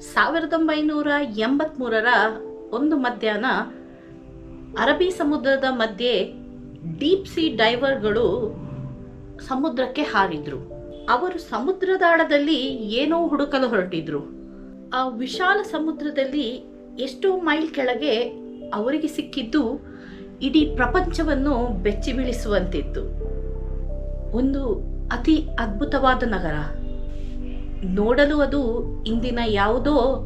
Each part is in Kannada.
ಸಾವಿರದ ಒಂಬೈನೂರ ಎಂಬತ್ತ್ಮೂರರ ಒಂದು ಮಧ್ಯಾಹ್ನ ಅರಬ್ಬಿ ಸಮುದ್ರದ ಮಧ್ಯೆ ಡೀಪ್ ಸಿ ಡೈವರ್ಗಳು ಸಮುದ್ರಕ್ಕೆ ಹಾರಿದ್ರು. ಅವರು ಸಮುದ್ರದಾಳದಲ್ಲಿ ಏನೋ ಹುಡುಕಲು ಹೊರಟಿದ್ರು. ಆ ವಿಶಾಲ ಸಮುದ್ರದಲ್ಲಿ ಎಷ್ಟೋ ಮೈಲ್ ಕೆಳಗೆ ಅವರಿಗೆ ಸಿಕ್ಕಿದ್ದು ಇಡೀ ಪ್ರಪಂಚವನ್ನು ಬೆಚ್ಚಿಬೀಳಿಸುವಂತಿತ್ತು. ಒಂದು ಅತಿ ಅದ್ಭುತವಾದ ನಗರ. ನೋಡಲು ಅದು ಇಂದಿನ ಯಾವುದೋ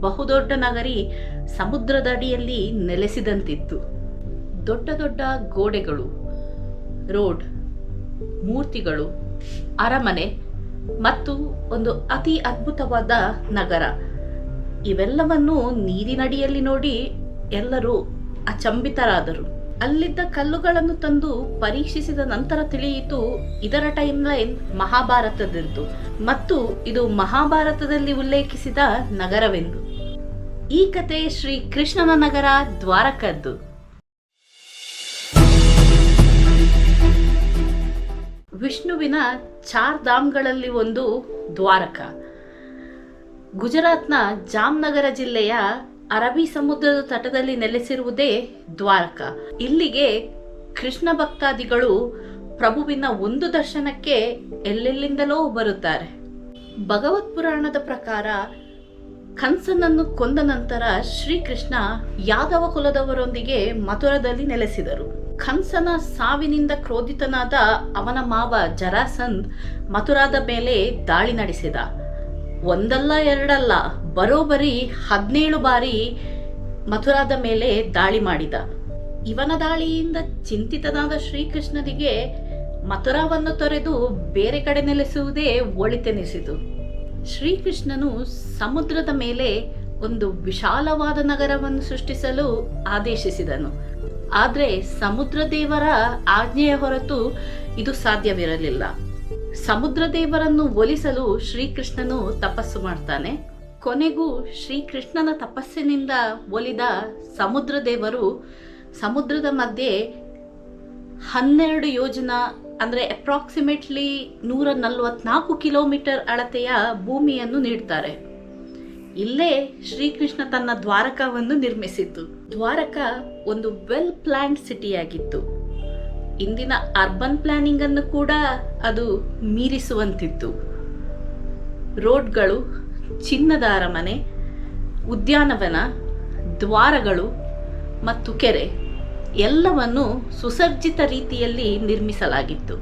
ಬಹುದೊಡ್ಡ ನಗರಿ ಸಮುದ್ರದ ಅಡಿಯಲ್ಲಿ ನೆಲೆಸಿದಂತಿತ್ತು. ದೊಡ್ಡ ದೊಡ್ಡ ಗೋಡೆಗಳು, ರೋಡ್, ಮೂರ್ತಿಗಳು, ಅರಮನೆ ಮತ್ತು ಒಂದು ಅತಿ ಅದ್ಭುತವಾದ ನಗರ. ಇವೆಲ್ಲವನ್ನು ನೀರಿನಡಿಯಲ್ಲಿ ನೋಡಿ ಎಲ್ಲರೂ ಅಚಂಬಿತರಾದರು. ಅಲ್ಲಿದ್ದ ಕಲ್ಲುಗಳನ್ನು ತಂದು ಪರೀಕ್ಷಿಸಿದ ನಂತರ ತಿಳಿಯಿತು, ಇದರ ಟೈಮ್ ಲೈನ್ ಮಹಾಭಾರತದಂತು ಮತ್ತು ಇದು ಮಹಾಭಾರತದಲ್ಲಿ ಉಲ್ಲೇಖಿಸಿದ ನಗರವೆಂದು. ಈ ಕತೆ ಶ್ರೀ ಕೃಷ್ಣನ ನಗರ ದ್ವಾರಕದ್ದು. ವಿಷ್ಣುವಿನ ಚಾರ್ ಧಾಮ್ಗಳಲ್ಲಿ ಒಂದು ದ್ವಾರಕ. ಗುಜರಾತ್ನ ಜಾಮ್ನಗರ ಜಿಲ್ಲೆಯ ಅರಬ್ಬಿ ಸಮುದ್ರದ ತಟದಲ್ಲಿ ನೆಲೆಸಿರುವುದೇ ದ್ವಾರಕ. ಇಲ್ಲಿಗೆ ಕೃಷ್ಣ ಭಕ್ತಾದಿಗಳು ಪ್ರಭುವಿನ ಒಂದು ದರ್ಶನಕ್ಕೆ ಎಲ್ಲೆಲ್ಲಿಂದಲೋ ಬರುತ್ತಾರೆ. ಭಗವತ್ ಪುರಾಣದ ಪ್ರಕಾರ ಕಂಸನನ್ನು ಕೊಂದ ನಂತರ ಶ್ರೀಕೃಷ್ಣ ಯಾದವ ಕುಲದವರೊಂದಿಗೆ ಮಥುರದಲ್ಲಿ ನೆಲೆಸಿದರು. ಕಂಸನ ಸಾವಿನಿಂದ ಕ್ರೋಧಿತನಾದ ಅವನ ಮಾವ ಜರಾಸಂದ್ ಮಥುರಾದ ಮೇಲೆ ದಾಳಿ ನಡೆಸಿದ. ಒಂದಲ್ಲ ಎರಡಲ್ಲ ಬರೋಬ್ಬರಿ ಹದಿನೇಳು ಬಾರಿ ಮಥುರಾದ ಮೇಲೆ ದಾಳಿ ಮಾಡಿದ. ಇವನ ದಾಳಿಯಿಂದ ಚಿಂತಿತನಾದ ಶ್ರೀಕೃಷ್ಣನಿಗೆ ಮಥುರಾವನ್ನು ತೊರೆದು ಬೇರೆ ಕಡೆ ನೆಲೆಸುವುದೇ ಒಳಿತೆನಿಸಿತು. ಶ್ರೀಕೃಷ್ಣನು ಸಮುದ್ರದ ಮೇಲೆ ಒಂದು ವಿಶಾಲವಾದ ನಗರವನ್ನು ಸೃಷ್ಟಿಸಲು ಆದೇಶಿಸಿದನು. ಆದರೆ ಸಮುದ್ರ ದೇವರ ಆಜ್ಞೆಯ ಹೊರತು ಇದು ಸಾಧ್ಯವಿರಲಿಲ್ಲ. ಸಮುದ್ರ ದೇವರನ್ನು ಒಲಿಸಲು ಶ್ರೀಕೃಷ್ಣನು ತಪಸ್ಸು ಮಾಡ್ತಾನೆ. ಕೊನೆಗೂ ಶ್ರೀಕೃಷ್ಣನ ತಪಸ್ಸಿನಿಂದ ಒಲಿದ ಸಮುದ್ರ ದೇವರು ಸಮುದ್ರದ ಮಧ್ಯೆ ಹನ್ನೆರಡು ಯೋಜನ, ಅಂದರೆ ಅಪ್ರಾಕ್ಸಿಮೇಟ್ಲಿ ನೂರ ನಲ್ವತ್ನಾಲ್ಕು ಕಿಲೋಮೀಟರ್ ಅಳತೆಯ ಭೂಮಿಯನ್ನು ನೀಡ್ತಾರೆ. ಇಲ್ಲೇ ಶ್ರೀಕೃಷ್ಣ ತನ್ನ ದ್ವಾರಕವನ್ನು ನಿರ್ಮಿಸಿತ್ತು ದ್ವಾರಕ ಒಂದು ವೆಲ್ ಪ್ಲಾನ್ಡ್ ಸಿಟಿಯಾಗಿತ್ತು ಇಂದಿನ ಅರ್ಬನ್ ಪ್ಲ್ಯಾನಿಂಗನ್ನು ಕೂಡ ಅದು ಮೀರಿಸುವಂತಿತ್ತು. ರೋಡ್ಗಳು ಚಿನ್ನದ ಅರಮನೆ ಉದ್ಯಾನವನ, ದ್ವಾರಗಳು ಮತ್ತು ಕೆರೆ ಎಲ್ಲವನ್ನು ಸುಸಜ್ಜಿತ ರೀತಿಯಲ್ಲಿ ನಿರ್ಮಿಸಲಾಗಿತ್ತು.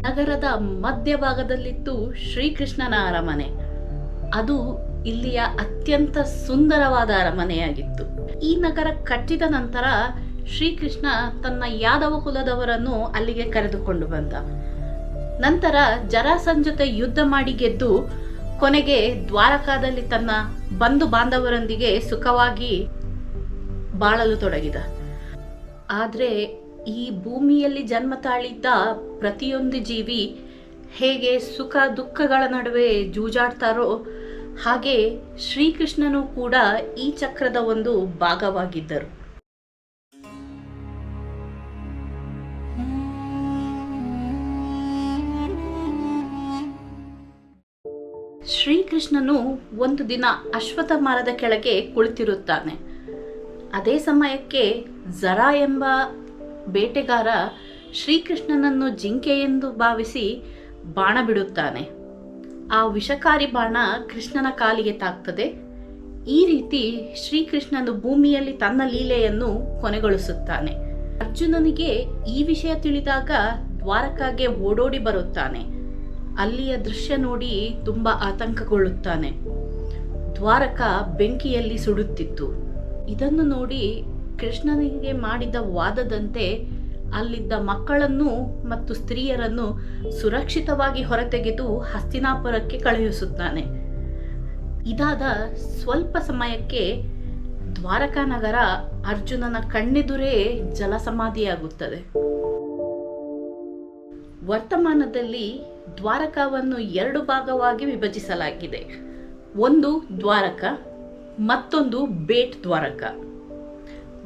ನಗರದ ಮಧ್ಯಭಾಗದಲ್ಲಿತ್ತು ಶ್ರೀಕೃಷ್ಣನ ಅರಮನೆ. ಅದು ಇಲ್ಲಿಯ ಅತ್ಯಂತ ಸುಂದರವಾದ ಅರಮನೆಯಾಗಿತ್ತು. ಈ ನಗರ ಕಟ್ಟಿದ ನಂತರ ಶ್ರೀಕೃಷ್ಣ ತನ್ನ ಯಾದವ ಕುಲದವರನ್ನು ಅಲ್ಲಿಗೆ ಕರೆದುಕೊಂಡು ಬಂದ. ನಂತರ ಜರಾಸನ್ ಜೊತೆ ಯುದ್ಧ ಮಾಡಿ ಗೆದ್ದು ಕೊನೆಗೆ ದ್ವಾರಕಾದಲ್ಲಿ ತನ್ನ ಬಂಧು ಬಾಂಧವರೊಂದಿಗೆ ಸುಖವಾಗಿ ಬಾಳಲು ತೊಡಗಿದ. ಆದರೆ ಈ ಭೂಮಿಯಲ್ಲಿ ಜನ್ಮ ತಾಳಿದ್ದ ಪ್ರತಿಯೊಂದು ಜೀವಿ ಹೇಗೆ ಸುಖ ದುಃಖಗಳ ನಡುವೆ ಜೂಜಾಡ್ತಾರೋ ಹಾಗೆ ಶ್ರೀಕೃಷ್ಣನು ಕೂಡ ಈ ಚಕ್ರದ ಒಂದು ಭಾಗವಾಗಿದ್ದರು. ಶ್ರೀಕೃಷ್ಣನು ಒಂದು ದಿನ ಅಶ್ವಥ ಮರದ ಕೆಳಗೆ ಕುಳಿತಿರುತ್ತಾನೆ. ಅದೇ ಸಮಯಕ್ಕೆ ಜರ ಎಂಬ ಬೇಟೆಗಾರ ಶ್ರೀಕೃಷ್ಣನನ್ನು ಜಿಂಕೆ ಎಂದು ಭಾವಿಸಿ ಬಾಣ ಬಿಡುತ್ತಾನೆ. ಆ ವಿಷಕಾರಿ ಬಾಣ ಕೃಷ್ಣನ ಕಾಲಿಗೆ ತಾಕ್ತದೆ. ಈ ರೀತಿ ಶ್ರೀಕೃಷ್ಣನು ಭೂಮಿಯಲ್ಲಿ ತನ್ನ ಲೀಲೆಯನ್ನು ಕೊನೆಗೊಳಿಸುತ್ತಾನೆ. ಅರ್ಜುನನಿಗೆ ಈ ವಿಷಯ ತಿಳಿದಾಗ ದ್ವಾರಕಾಗೆ ಓಡೋಡಿ ಬರುತ್ತಾನೆ. ಅಲ್ಲಿಯ ದೃಶ್ಯ ನೋಡಿ ತುಂಬ ಆತಂಕಗೊಳ್ಳುತ್ತಾನೆ. ದ್ವಾರಕ ಬೆಂಕಿಯಲ್ಲಿ ಸುಡುತ್ತಿತ್ತು. ಇದನ್ನು ನೋಡಿ ಕೃಷ್ಣನಿಗೆ ಮಾಡಿದ ವಾದದಂತೆ ಅಲ್ಲಿದ್ದ ಮಕ್ಕಳನ್ನು ಮತ್ತು ಸ್ತ್ರೀಯರನ್ನು ಸುರಕ್ಷಿತವಾಗಿ ಹೊರತೆಗೆದು ಹಸ್ತಿನಾಪುರಕ್ಕೆ ಕಳುಹಿಸುತ್ತಾನೆ. ಇದಾದ ಸ್ವಲ್ಪ ಸಮಯಕ್ಕೆ ದ್ವಾರಕಾನಗರ ಅರ್ಜುನನ ಕಣ್ಣೆದುರೇ ಜಲಸಮಾಧಿಯಾಗುತ್ತದೆ. ವರ್ತಮಾನದಲ್ಲಿ ದ್ವಾರಕಾವನ್ನು ಎರಡು ಭಾಗವಾಗಿ ವಿಭಜಿಸಲಾಗಿದೆ. ಒಂದು ದ್ವಾರಕ, ಮತ್ತೊಂದು ಬೇಟ್ ದ್ವಾರಕ.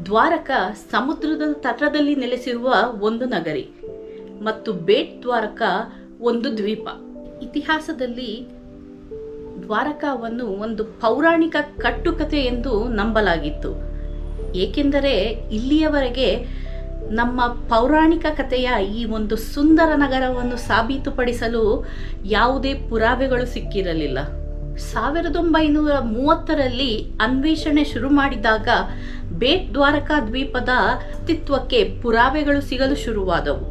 ದ್ವಾರಕ ಸಮುದ್ರದ ತಟದಲ್ಲಿ ನೆಲೆಸಿರುವ ಒಂದು ನಗರಿ ಮತ್ತು ಬೇಟ್ ದ್ವಾರಕ ಒಂದು ದ್ವೀಪ. ಇತಿಹಾಸದಲ್ಲಿ ದ್ವಾರಕಾವನ್ನು ಒಂದು ಪೌರಾಣಿಕ ಕಟ್ಟುಕತೆ ಎಂದು ನಂಬಲಾಗಿತ್ತು. ಏಕೆಂದರೆ ಇಲ್ಲಿಯವರೆಗೆ ನಮ್ಮ ಪೌರಾಣಿಕ ಕಥೆಯ ಈ ಒಂದು ಸುಂದರ ನಗರವನ್ನು ಸಾಬೀತುಪಡಿಸಲು ಯಾವುದೇ ಪುರಾವೆಗಳು ಸಿಕ್ಕಿರಲಿಲ್ಲ. ಸಾವಿರದ ಒಂಬೈನೂರ ಮೂವತ್ತರಲ್ಲಿ ಅನ್ವೇಷಣೆ ಶುರು ಮಾಡಿದಾಗ ಬೇಟ್ ದ್ವಾರಕಾ ದ್ವೀಪದ ಅಸ್ತಿತ್ವಕ್ಕೆ ಪುರಾವೆಗಳು ಸಿಗಲು ಶುರುವಾದವು.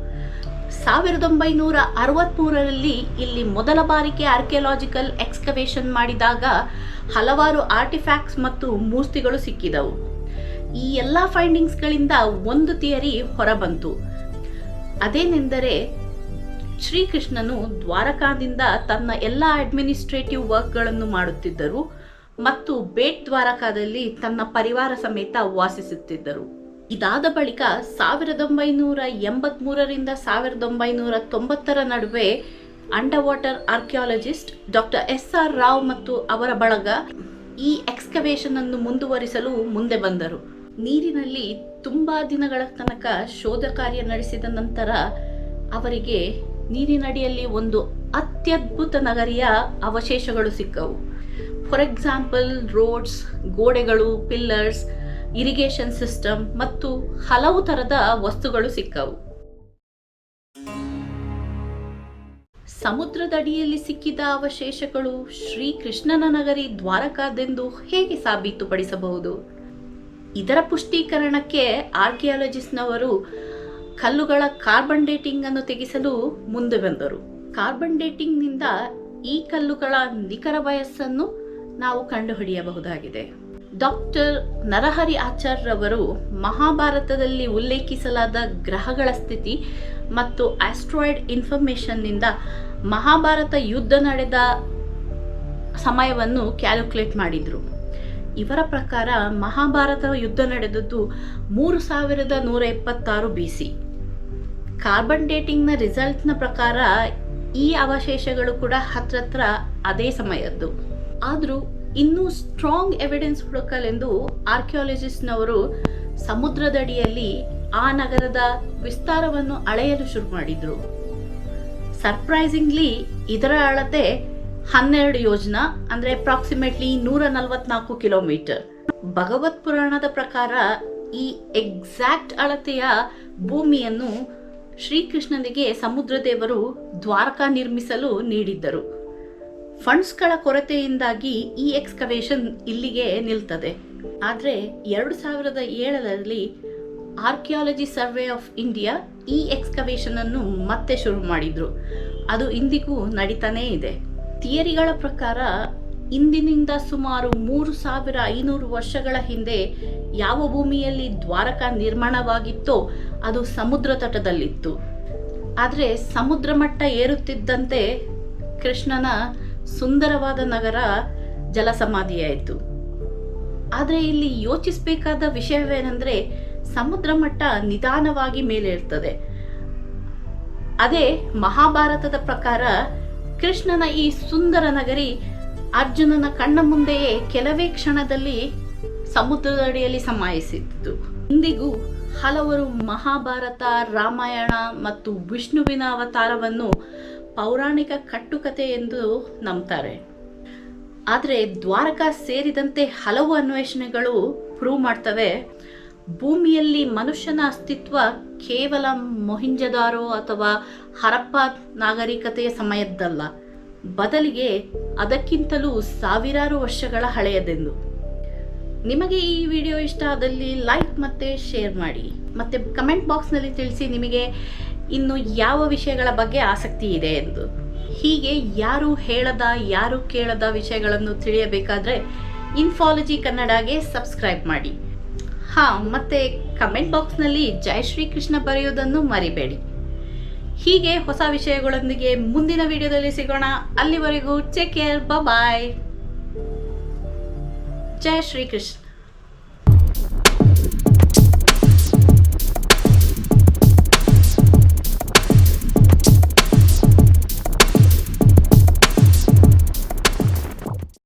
ಸಾವಿರದ ಒಂಬೈನೂರ ಅರವತ್ತ್ಮೂರರಲ್ಲಿ ಇಲ್ಲಿ ಮೊದಲ ಬಾರಿಗೆ ಆರ್ಕಿಯಾಲಜಿಕಲ್ ಎಕ್ಸ್ಕವೇಷನ್ ಮಾಡಿದಾಗ ಹಲವಾರು ಆರ್ಟಿಫ್ಯಾಕ್ಟ್ಸ್ ಮತ್ತು ಮೂರ್ತಿಗಳು ಸಿಕ್ಕಿದವು. ಈ ಎಲ್ಲ ಫೈಂಡಿಂಗ್ಸ್ಗಳಿಂದ ಒಂದು ಥಿಯರಿ ಹೊರಬಂತು. ಅದೇನೆಂದರೆ, ಶ್ರೀಕೃಷ್ಣನು ದ್ವಾರಕಾದಿಂದ ತನ್ನ ಎಲ್ಲ ಅಡ್ಮಿನಿಸ್ಟ್ರೇಟಿವ್ ವರ್ಕ್ಗಳನ್ನು ಮಾಡುತ್ತಿದ್ದರು ಮತ್ತು ಬೇಟ್ ದ್ವಾರಕಾದಲ್ಲಿ ತನ್ನ ಪರಿವಾರ ಸಮೇತ ವಾಸಿಸುತ್ತಿದ್ದರು. ಇದಾದ ಬಳಿಕ ಸಾವಿರದ ಒಂಬೈನೂರ ಎಂಬತ್ಮೂರರಿಂದ ಸಾವಿರದ ಒಂಬೈನೂರ ತೊಂಬತ್ತರ ನಡುವೆ under water archaeologist doctor S R Rao ಮತ್ತು ಅವರ ಬಳಗ ಈ ಎಕ್ಸ್ಕವೇಷನ್ ಅನ್ನು ಮುಂದುವರಿಸಲು ಮುಂದೆ ಬಂದರು. ನೀರಿನಲ್ಲಿ ತುಂಬಾ ದಿನಗಳ ತನಕ ಶೋಧ ಕಾರ್ಯ ನಡೆಸಿದ ನಂತರ ಅವರಿಗೆ ನೀರಿನಡಿಯಲ್ಲಿ ಒಂದು ಅತ್ಯದ್ಭುತ ನಗರಿಯ ಅವಶೇಷಗಳು ಸಿಕ್ಕವು. ಫಾರ್ ಎಕ್ಸಾಂಪಲ್ ರೋಡ್ಸ್ ಗೋಡೆಗಳು ಪಿಲ್ಲರ್ಸ್ ಇರಿಗೇಷನ್ ಸಿಸ್ಟಮ್ ಮತ್ತು ಹಲವು ಥರದ ವಸ್ತುಗಳು ಸಿಕ್ಕವು. ಸಮುದ್ರದಡಿಯಲ್ಲಿ ಸಿಕ್ಕಿದ ಅವಶೇಷಗಳು ಶ್ರೀಕೃಷ್ಣನ ನಗರಿ ದ್ವಾರಕಾದೆಂದು ಹೇಗೆ ಸಾಬೀತುಪಡಿಸಬಹುದು? ಇದರ ಪುಷ್ಟೀಕರಣಕ್ಕೆ ಆರ್ಕಿಯಾಲಜಿಸ್ಟ್ನವರು ಕಲ್ಲುಗಳ ಕಾರ್ಬನ್ ಡೇಟಿಂಗ್ ಅನ್ನು ತೆಗೆಸಲು ಮುಂದೆ ಬಂದರು. ಕಾರ್ಬನ್ ಡೇಟಿಂಗ್ನಿಂದ ಈ ಕಲ್ಲುಗಳ ನಿಖರ ವಯಸ್ಸನ್ನು ನಾವು ಕಂಡುಹಿಡಿಯಬಹುದಾಗಿದೆ. ಡಾಕ್ಟರ್ ನರಹರಿ ಆಚಾರ್ಯರವರು ಮಹಾಭಾರತದಲ್ಲಿ ಉಲ್ಲೇಖಿಸಲಾದ ಗ್ರಹಗಳ ಸ್ಥಿತಿ ಮತ್ತು ಆಸ್ಟ್ರಾಯ್ಡ್ ಇನ್ಫಾರ್ಮೇಷನ್ನಿಂದ ಮಹಾಭಾರತ ಯುದ್ಧ ನಡೆದ ಸಮಯವನ್ನು ಕ್ಯಾಲ್ಕುಲೇಟ್ ಮಾಡಿದರು. ಇವರ ಪ್ರಕಾರ ಮಹಾಭಾರತ ಯುದ್ಧ ನಡೆದದ್ದು ಮೂರು ಸಾವಿರದ ನೂರ ಎಪ್ಪತ್ತಾರು ಬಿ ಸಿ ಕಾರ್ಬನ್ ಡೇಟಿಂಗ್ನ ರಿಸಲ್ಟ್ನ ಪ್ರಕಾರ ಈ ಅವಶೇಷಗಳು ಕೂಡ ಹತ್ರತ್ರ ಅದೇ ಸಮಯದ್ದು. ಆದರೂ ಇನ್ನೂ ಸ್ಟ್ರಾಂಗ್ ಎವಿಡೆನ್ಸ್ ಹುಡುಕಲೆಂದು ಆರ್ಕಿಯಾಲಜಿಸ್ಟ್ನವರು ಸಮುದ್ರದಡಿಯಲ್ಲಿ ಆ ನಗರದ ವಿಸ್ತಾರವನ್ನು ಅಳೆಯಲು ಶುರು ಮಾಡಿದರು. ಸರ್ಪ್ರೈಸಿಂಗ್ಲಿ ಇದರ ಅಳತೆ ಹನ್ನೆರಡು ಯೋಜನಾ, ಅಂದರೆ ಅಪ್ರಾಕ್ಸಿಮೇಟ್ಲಿ ನೂರ ನಲವತ್ನಾಲ್ಕು ಕಿಲೋಮೀಟರ್. ಭಗವತ್ ಪುರಾಣದ ಪ್ರಕಾರ ಈ ಎಕ್ಸಾಕ್ಟ್ ಅಳತೆಯ ಭೂಮಿಯನ್ನು ಶ್ರೀಕೃಷ್ಣನಿಗೆ ಸಮುದ್ರ ದೇವರು ದ್ವಾರಕಾ ನಿರ್ಮಿಸಲು ನೀಡಿದ್ದರು. ಫಂಡ್ಸ್ಗಳ ಕೊರತೆಯಿಂದಾಗಿ ಈ ಎಕ್ಸ್ಕವೇಷನ್ ಇಲ್ಲಿಗೆ ನಿಲ್ತದೆ. ಆದರೆ ಎರಡು ಸಾವಿರದ ಏಳರಲ್ಲಿ ಆರ್ಕಿಯಾಲಜಿ ಸರ್ವೆ ಆಫ್ ಇಂಡಿಯಾ ಈ ಎಕ್ಸ್ಕವೇಷನ್ ಅನ್ನು ಮತ್ತೆ ಶುರು ಮಾಡಿದ್ರು. ಅದು ಇಂದಿಗೂ ನಡೀತಾನೇ ಇದೆ. ಥಿಯರಿಗಳ ಪ್ರಕಾರ, ಇಂದಿನಿಂದ ಸುಮಾರು ಮೂರು ಸಾವಿರ ಐನೂರು ವರ್ಷಗಳ ಹಿಂದೆ ಯಾವ ಭೂಮಿಯಲ್ಲಿ ದ್ವಾರಕ ನಿರ್ಮಾಣವಾಗಿತ್ತೋ ಅದು ಸಮುದ್ರ ತಟದಲ್ಲಿತ್ತು. ಆದರೆ ಸಮುದ್ರ ಮಟ್ಟ ಏರುತ್ತಿದ್ದಂತೆ ಕೃಷ್ಣನ ಸುಂದರವಾದ ನಗರ ಜಲಸಮಾಧಿಯಾಯಿತು. ಆದರೆ ಇಲ್ಲಿ ಯೋಚಿಸಬೇಕಾದ ವಿಷಯವೇನೆಂದರೆ ಸಮುದ್ರ ಮಟ್ಟ ನಿಧಾನವಾಗಿ ಮೇಲೇರ್ತದೆ. ಅದೇ ಮಹಾಭಾರತದ ಪ್ರಕಾರ ಕೃಷ್ಣನ ಈ ಸುಂದರ ನಗರಿ ಅರ್ಜುನನ ಕಣ್ಣ ಮುಂದೆಯೇ ಕೆಲವೇ ಕ್ಷಣದಲ್ಲಿ ಸಮುದ್ರದ ಅಡಿಯಲ್ಲಿ ಸಮಾಯಿಸಿತ್ತು ಇಂದಿಗೂ ಹಲವರು ಮಹಾಭಾರತ, ರಾಮಾಯಣ ಮತ್ತು ವಿಷ್ಣುವಿನ ಅವತಾರವನ್ನು ಪೌರಾಣಿಕ ಕಟ್ಟುಕತೆ ಎಂದು ನಂಬ್ತಾರೆ. ಆದರೆ ದ್ವಾರಕಾ ಸೇರಿದಂತೆ ಹಲವು ಅನ್ವೇಷಣೆಗಳು ಪ್ರೂವ್ ಮಾಡ್ತವೆ. ಭೂಮಿಯಲ್ಲಿ ಮನುಷ್ಯನ ಅಸ್ತಿತ್ವ ಕೇವಲ ಮೊಹಿಂಜದಾರೋ ಅಥವಾ ಹರಪ್ಪ ನಾಗರಿಕತೆಯ ಸಮಯದ್ದಲ್ಲ. ಬದಲಿಗೆ ಅದಕ್ಕಿಂತಲೂ ಸಾವಿರಾರು ವರ್ಷಗಳ ಹಳೆಯದೆಂದು. ನಿಮಗೆ ಈ ವಿಡಿಯೋ ಇಷ್ಟ ಆದಲ್ಲಿ ಲೈಕ್ ಮತ್ತು ಶೇರ್ ಮಾಡಿ. ಮತ್ತು ಕಮೆಂಟ್ ಬಾಕ್ಸ್ನಲ್ಲಿ ತಿಳಿಸಿ ನಿಮಗೆ ಇನ್ನು ಯಾವ ವಿಷಯಗಳ ಬಗ್ಗೆ ಆಸಕ್ತಿ ಇದೆ ಎಂದು. ಹೀಗೆ ಯಾರು ಹೇಳದ, ಯಾರು ಕೇಳದ ವಿಷಯಗಳನ್ನು ತಿಳಿಯಬೇಕಾದರೆ ಇನ್ಫಾಲಜಿ ಕನ್ನಡಗೆ ಸಬ್ಸ್ಕ್ರೈಬ್ ಮಾಡಿ. ಹಾಂ, ಮತ್ತೆ ಕಮೆಂಟ್ ಬಾಕ್ಸ್ನಲ್ಲಿ ಜೈ ಶ್ರೀಕೃಷ್ಣ ಬರೆಯೋದನ್ನು ಮರಿಬೇಡಿ. ಹೀಗೆ ಹೊಸ ವಿಷಯಗಳೊಂದಿಗೆ ಮುಂದಿನ ವಿಡಿಯೋದಲ್ಲಿ ಸಿಗೋಣ. ಅಲ್ಲಿವರೆಗೂ ಟೇಕ್ ಕೇರ್ ಬಾಯ್ ಜೈ ಶ್ರೀಕೃಷ್ಣ.